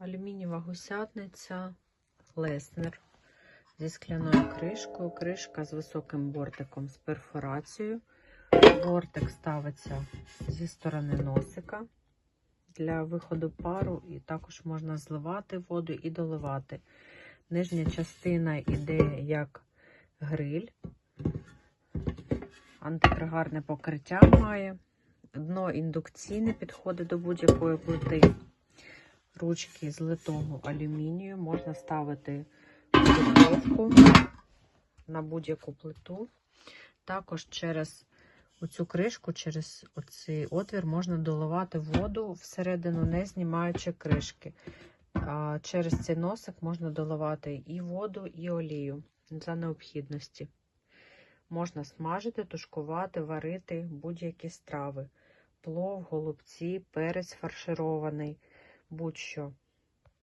Алюмінієва гусятниця Леснер зі скляною кришкою. Кришка з високим бортиком з перфорацією. Бортик ставиться зі сторони носика для виходу пару, і також можна зливати воду і доливати. Нижня частина йде як гриль, антипригарне покриття має. Дно індукційне підходить до будь-якої плити. Ручки з литого алюмінію можна ставити в духовку на будь-яку плиту. Також через оцю кришку, через оцей отвір можна доливати воду всередину, не знімаючи кришки. А через цей носик можна доливати і воду, і олію за необхідності. Можна смажити, тушкувати, варити будь-які страви. Плов, голубці, перець фарширований, будь-що.